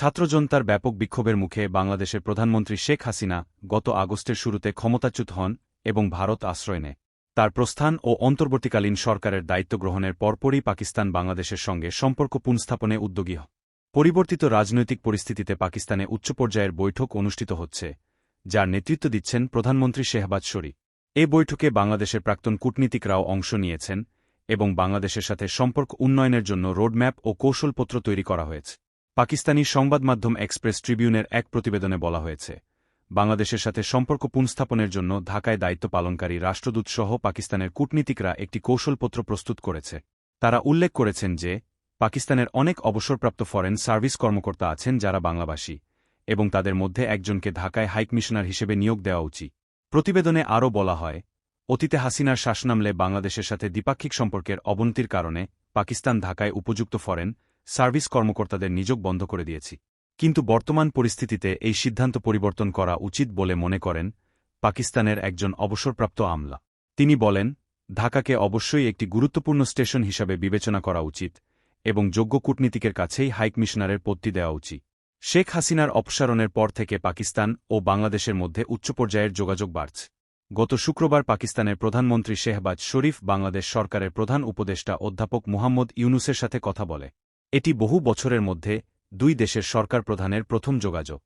ছাত্রজনতার ব্যাপক বিক্ষোভের মুখে বাংলাদেশের প্রধানমন্ত্রী শেখ হাসিনা গত আগস্টের শুরুতে ক্ষমতাচ্যুত হন এবং ভারত আশ্রয় নেয়। তার প্রস্থান ও অন্তর্বর্তীকালীন সরকারের দায়িত্ব গ্রহণের পরপরই পাকিস্তান বাংলাদেশের সঙ্গে সম্পর্ক পুনঃস্থাপনে উদ্যোগী পরিবর্তিত রাজনৈতিক পরিস্থিতিতে পাকিস্তানে উচ্চ পর্যায়ের বৈঠক অনুষ্ঠিত হচ্ছে, যার নেতৃত্ব দিচ্ছেন প্রধানমন্ত্রী শেহবাজ শরীফ। এ বৈঠকে বাংলাদেশের প্রাক্তন কূটনীতিকরাও অংশ নিয়েছেন এবং বাংলাদেশের সাথে সম্পর্ক উন্নয়নের জন্য রোডম্যাপ ও কৌশলপত্র তৈরি করা হয়েছে। পাকিস্তানি সংবাদ মাধ্যম এক্সপ্রেস ট্রিবিউনের এক প্রতিবেদনে বলা হয়েছে, বাংলাদেশের সাথে সম্পর্ক পুনঃস্থাপনের জন্য ঢাকায় দায়িত্ব পালনকারী রাষ্ট্রদূতসহ পাকিস্তানের কূটনীতিকরা একটি কৌশলপত্র প্রস্তুত করেছে। তারা উল্লেখ করেছেন যে, পাকিস্তানের অনেক অবসরপ্রাপ্ত ফরেন সার্ভিস কর্মকর্তা আছেন যারা বাংলাভাষী এবং তাদের মধ্যে একজনকে ঢাকায় হাইকমিশনার হিসেবে নিয়োগ দেওয়া উচিত। প্রতিবেদনে আরও বলা হয়, অতীতে হাসিনার শাসনামলে বাংলাদেশের সাথে দ্বিপাক্ষিক সম্পর্কের অবনতির কারণে পাকিস্তান ঢাকায় উপযুক্ত ফরেন সার্ভিস কর্মকর্তাদের নিযোগ বন্ধ করে দিয়েছি। কিন্তু বর্তমান পরিস্থিতিতে এই সিদ্ধান্ত পরিবর্তন করা উচিত বলে মনে করেন পাকিস্তানের একজন অবসরপ্রাপ্ত আমলা। তিনি বলেন, ঢাকাকে অবশ্যই একটি গুরুত্বপূর্ণ স্টেশন হিসাবে বিবেচনা করা উচিত এবং যোগ্য কূটনীতিকের কাছেই হাইকমিশনারের পত্তি দেওয়া উচিত। শেখ হাসিনার অপসারণের পর থেকে পাকিস্তান ও বাংলাদেশের মধ্যে উচ্চ পর্যায়ের যোগাযোগ বাড়ছে। গত শুক্রবার পাকিস্তানের প্রধানমন্ত্রী শেহবাজ শরীফ বাংলাদেশ সরকারের প্রধান উপদেষ্টা অধ্যাপক মুহাম্মদ ইউনুসের সাথে কথা বলে। এটি বহু বছরের মধ্যে দুই দেশের সরকার প্রধানের প্রথম যোগাযোগ।